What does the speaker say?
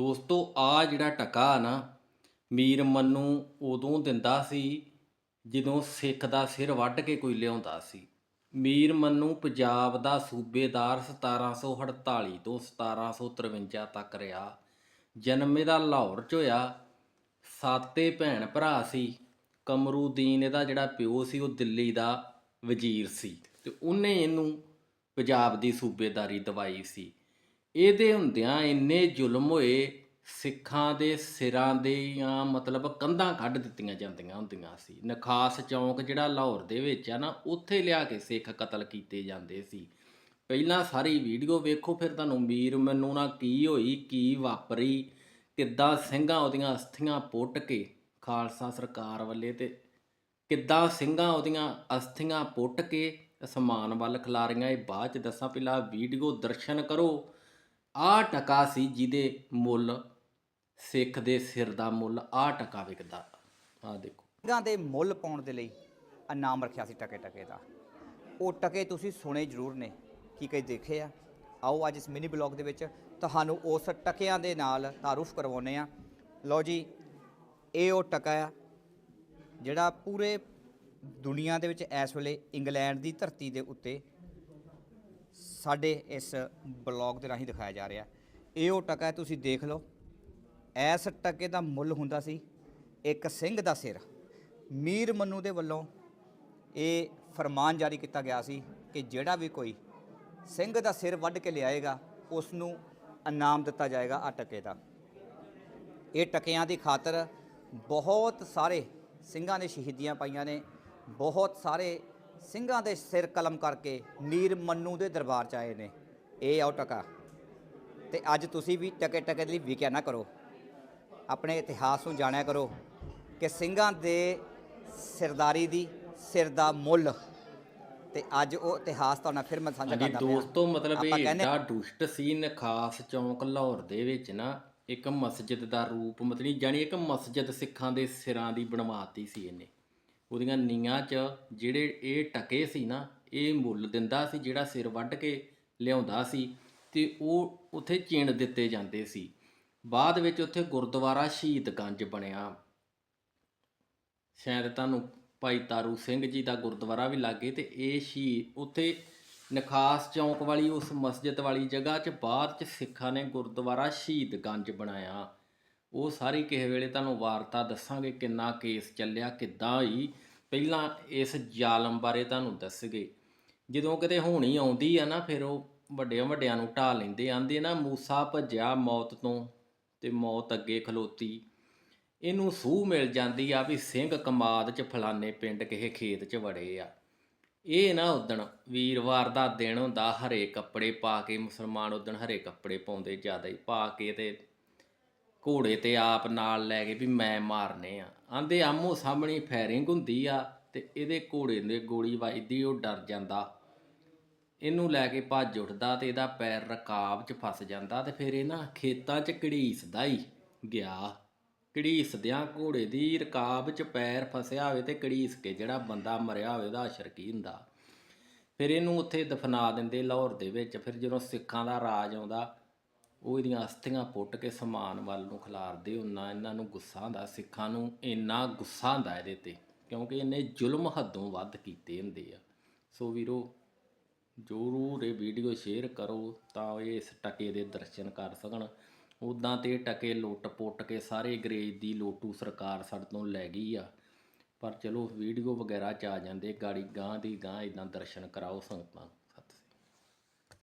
ਦੋਸਤੋ ਆ ਜਿਹੜਾ ਟਕਾ ਨਾ, ਮੀਰ ਮੰਨੂ ਉਦੋਂ ਦਿੰਦਾ ਸੀ ਜਦੋਂ ਸਿੱਖ ਦਾ ਸਿਰ ਵੱਢ ਕੇ ਕੋਈ ਲਿਆਉਂਦਾ ਸੀ। ਮੀਰ ਮੰਨੂ ਪੰਜਾਬ ਦਾ ਸੂਬੇਦਾਰ 1748 ਤੋਂ 1753 ਤੱਕ ਰਿਹਾ। ਜਨਮ ਇਹਦਾ ਲਾਹੌਰ 'ਚ ਹੋਇਆ। ਸਾਤੇ ਭੈਣ ਭਰਾ ਸੀ। ਕਮਰੂਦੀਨ ਇਹਦਾ ਜਿਹੜਾ ਪਿਓ ਸੀ, ਉਹ ਦਿੱਲੀ ਦਾ ਵਜ਼ੀਰ ਸੀ ਤੇ ਉਹਨੇ ਇਹਨੂੰ ਪੰਜਾਬ ਦੀ ਸੂਬੇਦਾਰੀ ਦਵਾਈ ਸੀ। ਇਹਦੇ ਹੁੰਦਿਆਂ ਇੰਨੇ ਜ਼ੁਲਮ ਹੋਏ, ਸਿੱਖਾਂ ਦੇ ਸਿਰਾਂ ਦੀਆਂ ਮਤਲਬ ਕੰਧਾਂ ਕੱਢ ਦਿੱਤੀਆਂ ਜਾਂਦੀਆਂ ਹੁੰਦੀਆਂ ਸੀ। ਨਖਾਸ ਚੌਂਕ ਜਿਹੜਾ ਲਾਹੌਰ ਦੇ ਵਿੱਚ ਆ ਨਾ, ਉੱਥੇ ਲਿਆ ਕੇ ਸਿੱਖ ਕਤਲ ਕੀਤੇ ਜਾਂਦੇ ਸੀ। ਪਹਿਲਾਂ ਸਾਰੀ ਵੀਡੀਓ ਵੇਖੋ, ਫਿਰ ਤੁਹਾਨੂੰ ਮੀਰ ਮੈਨੂੰ ਨਾ ਕੀ ਹੋਈ, ਕੀ ਵਾਪਰੀ, ਕਿੱਦਾਂ ਸਿੰਘਾਂ ਉਹਦੀਆਂ ਅਸਥੀਆਂ ਪੁੱਟ ਕੇ, ਖਾਲਸਾ ਸਰਕਾਰ ਵੱਲੇ ਤੇ ਕਿੱਦਾਂ ਸਿੰਘਾਂ ਉਹਦੀਆਂ ਅਸਥੀਆਂ ਪੁੱਟ ਕੇ, ਅਸਮਾਨ ਵੱਲ ਖਿਲਾਰੀਆਂ, ਇਹ ਬਾਅਦ ਚ ਦੱਸਾਂ, ਪਹਿਲਾਂ ਵੀਡੀਓ ਦਰਸ਼ਨ ਕਰੋ। ਆਹ ਟਕਾ ਸੀ ਜਿਹਦੇ ਮੁੱਲ ਸਿੱਖ ਦੇ ਸਿਰ ਦਾ ਮੁੱਲ, ਆਹ ਟਕਾ ਵਿਕਦਾ। ਆਹ ਦੇਖੋ। ਸਿੰਘਾਂ ਦੇ ਮੁੱਲ ਪਾਉਣ ਦੇ ਲਈ ਆ ਨਾਮ ਰੱਖਿਆ ਸੀ ਟਕੇ ਟਕੇ ਦਾ। ਉਹ ਟਕੇ ਤੁਸੀਂ ਸੁਣੇ ਜ਼ਰੂਰ ਨੇ, ਕੀ ਕਈ ਦੇਖੇ ਆ। ਆਓ ਅੱਜ ਇਸ ਮਿਨੀ ਬਲੌਗ ਦੇ ਵਿੱਚ ਤੁਹਾਨੂੰ ਉਸ ਟਕਿਆਂ ਦੇ ਨਾਲ ਤਾਰੂਫ ਕਰਵਾਉਨੇ ਆ ਲਓ ਜੀ, ਇਹ ਉਹ ਟਕਾ ਆ, ਜਿਹੜਾ ਪੂਰੇ ਦੁਨੀਆ ਦੇ ਵਿੱਚ ਇਸ ਵੇਲੇ ਇੰਗਲੈਂਡ ਦੀ ਧਰਤੀ ਦੇ ਉੱਤੇ ਸਾਡੇ ਇਸ ਬਲੌਗ ਦੇ ਰਾਹੀਂ ਦਿਖਾਇਆ ਜਾ ਰਿਹਾ। ਇਹ ਉਹ ਟਕਾ ਹੈ, ਤੁਸੀਂ ਦੇਖ ਲਓ। ਇਸ ਟਕੇ ਦਾ ਮੁੱਲ ਹੁੰਦਾ ਸੀ ਇੱਕ ਸਿੰਘ ਦਾ ਸਿਰ। ਮੀਰ ਮੰਨੂ ਦੇ ਵੱਲੋਂ ਇਹ ਫਰਮਾਨ ਜਾਰੀ ਕੀਤਾ ਗਿਆ ਸੀ ਕਿ ਜਿਹੜਾ ਵੀ ਕੋਈ ਸਿੰਘ ਦਾ ਸਿਰ ਵੱਢ ਕੇ ਲਿਆਏਗਾ ਉਸ ਨੂੰ ਇਨਾਮ ਦਿੱਤਾ ਜਾਏਗਾ ਆ ਟਕੇ ਦਾ। ਇਹ ਟਕਿਆਂ ਦੀ ਖਾਤਰ ਬਹੁਤ ਸਾਰੇ ਸਿੰਘਾਂ ਨੇ ਸ਼ਹੀਦੀਆਂ ਪਾਈਆਂ ਨੇ ਬਹੁਤ ਸਾਰੇ ਸਿੰਘਾਂ ਦੇ ਸਿਰ ਕਲਮ ਕਰਕੇ ਮੀਰ ਮੰਨੂ ਦੇ ਦਰਬਾਰ ਚ ਆਏ ਨੇ। ਇਹ ਆਓ ਟਕਾ। ਤੇ ਅੱਜ ਤੁਸੀਂ ਵੀ ਟਕੇ ਟਕੇ ਦੇ ਲਈ ਵਿਕਿਆ ਨਾ ਕਰੋ। ਆਪਣੇ ਇਤਿਹਾਸ ਨੂੰ ਜਾਣਿਆ ਕਰੋ ਕਿ ਸਿੰਘਾਂ ਦੇ ਸਰਦਾਰੀ ਦੀ ਸਿਰ ਦਾ ਮੁੱਲ। ਤੇ ਅੱਜ ਉਹ ਇਤਿਹਾਸ ਤੁਹਾਨੂੰ ਫਿਰ ਮੈਂ ਸਾਂਝਾ ਕਰਦਾ ਪਿਆ। ਦੋਸਤੋ ਮਤਲਬ ਇਹ ਏਡਾ ਦੁਸ਼ਟ ਸੀ ਨਖਾਸ ਚੌਂਕ ਲਾਹੌਰ ਦੇ ਵਿੱਚ ਨਾ ਇੱਕ ਮਸਜਿਦ ਦਾ ਰੂਪ ਮਤਲਬ ਜਾਨੀ ਇੱਕ ਮਸਜਿਦ ਸਿੱਖਾਂ ਦੇ ਸਿਰਾਂ ਦੀ ਬਣਵਾਤੀ ਸੀ ਇਹਨੇ। ਉਹਦੀਆਂ ਨੀਆਂ 'ਚ ਜਿਹੜੇ ਇਹ ਟਕੇ ਸੀ ਨਾ, ਇਹ ਮੁੱਲ ਦਿੰਦਾ ਸੀ, ਜਿਹੜਾ ਸਿਰ ਵੱਢ ਕੇ ਲਿਆਉਂਦਾ ਸੀ ਤੇ ਉਹ ਉੱਥੇ ਚੀਣ ਦਿੱਤੇ ਜਾਂਦੇ ਸੀ। ਬਾਅਦ ਵਿੱਚ ਉੱਥੇ ਗੁਰਦੁਆਰਾ ਸ਼ਹੀਦਗੰਜ ਬਣਿਆ। ਸ਼ਾਇਦ ਤੁਹਾਨੂੰ ਭਾਈ ਤਾਰੂ ਸਿੰਘ ਜੀ ਦਾ ਗੁਰਦੁਆਰਾ ਵੀ ਲੱਗੇ ਤੇ ਇਹ ਸ਼ਹੀਦ ਉੱਥੇ ਨਖਾਸ ਚੌਂਕ ਵਾਲੀ, ਉਸ ਮਸਜਿਦ ਵਾਲੀ ਜਗ੍ਹਾ 'ਚ ਬਾਅਦ 'ਚ ਸਿੱਖਾਂ ਨੇ ਗੁਰਦੁਆਰਾ ਸ਼ਹੀਦਗੰਜ ਬਣਾਇਆ। ਉਹ ਸਾਰੀ ਕਿਸੇ ਵੇਲੇ ਤੁਹਾਨੂੰ ਵਾਰਤਾ ਦੱਸਾਂਗੇ ਕਿੰਨਾ ਕੇਸ ਚੱਲਿਆ, ਕਿੱਦਾਂ ਹੋਈ। ਪਹਿਲਾਂ ਇਸ ਜ਼ਾਲਮ ਬਾਰੇ ਤੁਹਾਨੂੰ ਦੱਸਗੇ। ਜਦੋਂ ਕਿਤੇ ਹੋਣੀ ਆਉਂਦੀ ਆ ਨਾ, ਫਿਰ ਉਹ ਵੱਡਿਆਂ ਵੱਡਿਆਂ ਨੂੰ ਢਾ ਲੈਂਦੇ ਆਂਦੇ ਨਾ, ਮੂਸਾ ਭੱਜਿਆ ਮੌਤ ਤੋਂ ਤੇ ਮੌਤ ਅੱਗੇ ਖਲੋਤੀ। ਇਹਨੂੰ ਸੂਹ ਮਿਲ ਜਾਂਦੀ ਆ ਵੀ ਸਿੰਘ ਕਮਾਦ ਚ ਫਲਾਣੇ ਪਿੰਡ ਕਿਸੇ ਖੇਤ ਚ ਵੜੇ ਆ। ਇਹ ਨਾ ਉਦਣ ਵੀਰਵਾਰ ਦਾ ਦਿਨ ਹੁੰਦਾ, ਹਰੇ ਕੱਪੜੇ ਪਾ ਕੇ, ਮੁਸਲਮਾਨ ਉਦਣ ਹਰੇ ਕੱਪੜੇ ਪਾਉਂਦੇ ਜ਼ਿਆਦਾ ਹੀ, ਪਾ ਕੇ ਤੇ ਘੋੜੇ ਤੇ ਆਪ ਨਾਲ ਲੈ ਕੇ ਵੀ ਮੈਂ ਮਾਰਨੇ ਆ। ਆਂਦੇ ਆਮੋ ਸਾਹਮਣੇ ਫਾਇਰਿੰਗ ਹੁੰਦੀ ਆ ਤੇ ਇਹਦੇ ਘੋੜੇ ਦੇ ਗੋਲੀ ਵੱਜਦੀ, ਉਹ ਡਰ ਜਾਂਦਾ। ਇਹਨੂੰ ਲੈ ਕੇ ਭੱਜ ਉੱਠਦਾ ਤੇ ਇਹਦਾ ਪੈਰ ਰਕਾਬ 'ਚ ਫਸ ਜਾਂਦਾ ਤੇ ਫਿਰ ਇਹ ਨਾ ਖੇਤਾਂ 'ਚ ਘੜੀਸਦਾ ਹੀ ਗਿਆ। ਘੜੀਸਦਿਆਂ ਘੋੜੇ ਦੀ ਰਕਾਬ 'ਚ ਪੈਰ ਫਸਿਆ ਹੋਵੇ ਤੇ ਘੜੀਸ ਕੇ ਜਿਹੜਾ ਬੰਦਾ ਮਰਿਆ ਹੋਵੇ ਉਹਦਾ ਅਸ਼ਰ ਕੀ ਹੁੰਦਾ? ਫਿਰ ਇਹਨੂੰ ਉੱਥੇ ਦਫਨਾ ਦਿੰਦੇ ਲਾਹੌਰ ਦੇ ਵਿੱਚ, ਫਿਰ ਜਦੋਂ ਸਿੱਖਾਂ ਦਾ ਰਾਜ ਆਉਂਦਾ ਉਹ ਇਹਦੀਆਂ ਅਸਥੀਆਂ ਪੁੱਟ ਕੇ ਸਮਾਨ ਵੱਲ ਨੂੰ ਖਿਲਾਰਦੇ ਉਹਨਾਂ ਇਹਨਾਂ ਨੂੰ ਗੁੱਸਾ ਹੁੰਦਾ ਸਿੱਖਾਂ ਨੂੰ ਇੰਨਾ ਗੁੱਸਾ ਹੁੰਦਾ ਇਹਦੇ ਤੇ, ਕਿਉਂਕਿ ਇਹਨੇ ਜ਼ੁਲਮ ਹੱਦੋਂ ਵੱਧ ਕੀਤੇ ਹੁੰਦੇ ਆ। ਸੋ ਵੀਰੋ, ਜ਼ਰੂਰ ਇਹ ਵੀਡੀਓ ਸ਼ੇਅਰ ਕਰੋ ਤਾਂ ਇਹ ਇਸ ਟਕੇ ਦੇ ਦਰਸ਼ਨ ਕਰ ਸਕਣ। ਉਦਾਂ ਤੇ ਇਹ ਟਕੇ ਲੁੱਟ ਪੁੱਟ ਕੇ ਸਾਰੇ ਅੰਗਰੇਜ਼ ਦੀ ਲੋਟੂ ਸਰਕਾਰ ਸਾਡੇ ਤੋਂ ਲੈ ਗਈ ਆ। ਪਰ ਚਲੋ, ਵੀਡੀਓ ਵਗੈਰਾ ਚ ਆ ਜਾਂਦੇ, ਗਾੜੀ ਗਾਂ ਦੀ ਗਾਂ ਇਦਾਂ ਦਰਸ਼ਨ ਕਰਾਓ ਸੰਗਤਾਂ।